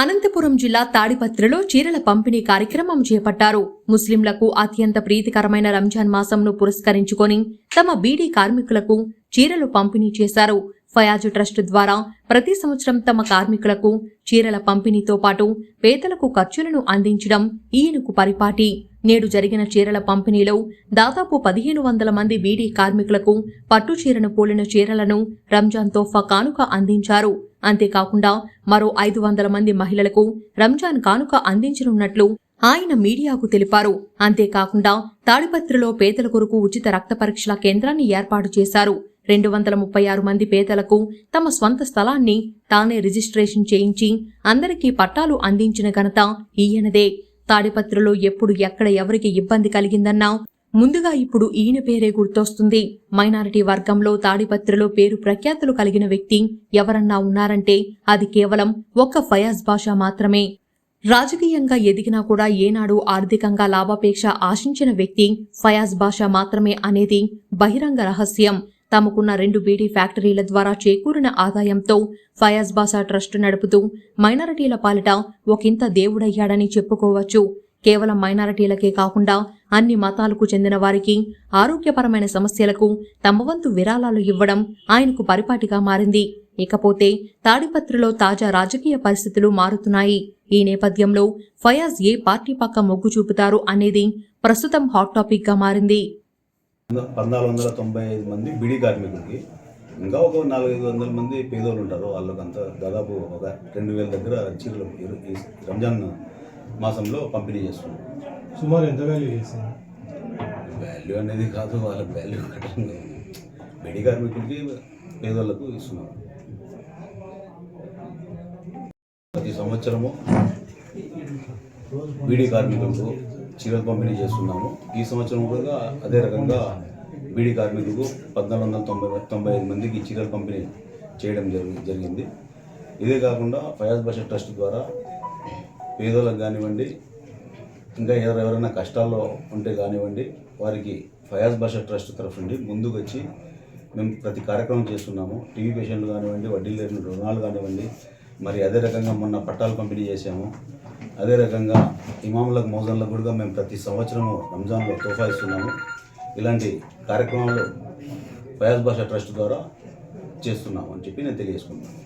అనంతపురం జిల్లా తాడిపత్రిలో చీరల పంపిణీ కార్యక్రమం చేపట్టారు. ముస్లింలకు అత్యంత ప్రీతికరమైన రంజాన్ మాసంను పురస్కరించుకొని తమ బీడీ కార్మికులకు చీరలు పంపిణీ చేశారు. ఫయాజు ట్రస్ట్ ద్వారా ప్రతి సంవత్సరం తమ కార్మికులకు చీరల పంపిణీతో పాటు పేదలకు ఖర్చులను అందించడం ఈయనకు పరిపాటి. నేడు జరిగిన చీరల పంపిణీలో దాదాపు పదిహేను వందల మంది బీడీ కార్మికులకు పట్టు చీరను పోలిన చీరలను రంజాన్ తోఫా కానుక అందించారు. అంతేకాకుండా మరో ఐదు వందల మంది మహిళలకు రంజాన్ కానుక అందించనున్నట్లు ఆయన మీడియాకు తెలిపారు. అంతేకాకుండా తాడిపత్రిలో పేదల కొరకు ఉచిత రక్త పరీక్షల కేంద్రాన్ని ఏర్పాటు చేశారు. రెండు వందల ముప్పై ఆరు మంది పేదలకు తమ స్వంత స్థలాన్ని తానే రిజిస్ట్రేషన్ చేయించి అందరికీ పట్టాలు అందించిన ఘనత ఈయనదే. తాడిపత్రిలో ఎప్పుడు ఎక్కడ ఎవరికి ఇబ్బంది కలిగిందన్నా ముందుగా ఇప్పుడు ఈయన పేరే గుర్తొస్తుంది. మైనారిటీ వర్గంలో తాడిపత్రిలో పేరు ప్రఖ్యాతులు కలిగిన వ్యక్తి ఎవరన్నా ఉన్నారంటే అది కేవలం ఒక్క ఫయాజ్ బాషా మాత్రమే. రాజకీయంగా ఎదిగినా కూడా ఏనాడు ఆర్థికంగా లాభాపేక్ష ఆశించిన వ్యక్తి ఫయాజ్ బాషా మాత్రమే అనేది బహిరంగ రహస్యం. తమకున్న రెండు బీడీ ఫ్యాక్టరీల ద్వారా చేకూరిన ఆదాయంతో ఫయాజ్ బాషా ట్రస్ట్ నడుపుతూ మైనారిటీల పాలిట ఒకంత దేవుడయ్యాడని చెప్పుకోవచ్చు. కేవలం మైనారిటీలకే కాకుండా అన్ని మతాలకు చెందిన వారికి ఆరోగ్యపరమైన సమస్యలకు తమ వంతు విరాళాలు ఇవ్వడం ఆయనకు పరిపాటిగా మారింది. ఇకపోతే తాడిపత్రిలో తాజా రాజకీయ పరిస్థితులు మారుతున్నాయి. ఈ నేపథ్యంలో ఫయాజ్ ఏ పార్టీ పక్క మొగ్గు చూపుతారు అనేది ప్రస్తుతం హాట్ టాపిక్గా మారింది. పద్నాలుగు వందల తొంభై ఐదు మంది బిడి కార్మికులకి ఇంకా ఒక నాలుగైదు వందల మంది పేదోళ్ళు ఉంటారు. వాళ్ళకంతా దాదాపు ఒక రెండు వేల దగ్గర చీరలు రంజాన్ మాసంలో పంపిణీ చేస్తున్నాం సుమారు ఎంత వాల్యూ చేసింది? వాల్యూ అనేది కాదు వాళ్ళకి వాల్యూ కట్టడం. బిడి కార్మికులకి పేదోళ్ళకు ఇస్తున్నాం. ప్రతి సంవత్సరము బీడీ కార్మికులకు చీరలు పంపిణీ చేస్తున్నాము. ఈ సంవత్సరం కూడా అదే రకంగా బీడీ కార్మికులకు పద్నాలుగు వందల తొంభై తొంభై ఐదు మందికి చీరలు పంపిణీ చేయడం జరి జరిగింది. ఇదే కాకుండా ఫయాజ్ బషర్ ట్రస్ట్ ద్వారా పేదలకు కానివ్వండి ఇంకా ఎవరెవరైనా కష్టాల్లో ఉంటే కానివ్వండి వారికి ఫయాజ్ భాషా ట్రస్ట్ తరఫు నుండి ముందుకు వచ్చి మేము ప్రతి కార్యక్రమం చేస్తున్నాము. టీవీ పేషెంట్లు కానివ్వండి వడ్డీ లేని రుణాలు కానివ్వండి మరి అదే రకంగా మొన్న పట్టాలు పంపిణీ చేశాము. అదే రకంగా ఇమాములకు మౌజన్లకు కూడా మేము ప్రతి సంవత్సరము రంజాన్లో తోఫా ఇస్తున్నాము. ఇలాంటి కార్యక్రమాలు ఫయాజ్ భాషా ట్రస్ట్ ద్వారా చేస్తున్నాము అని చెప్పి నేను తెలియజేసుకున్నాను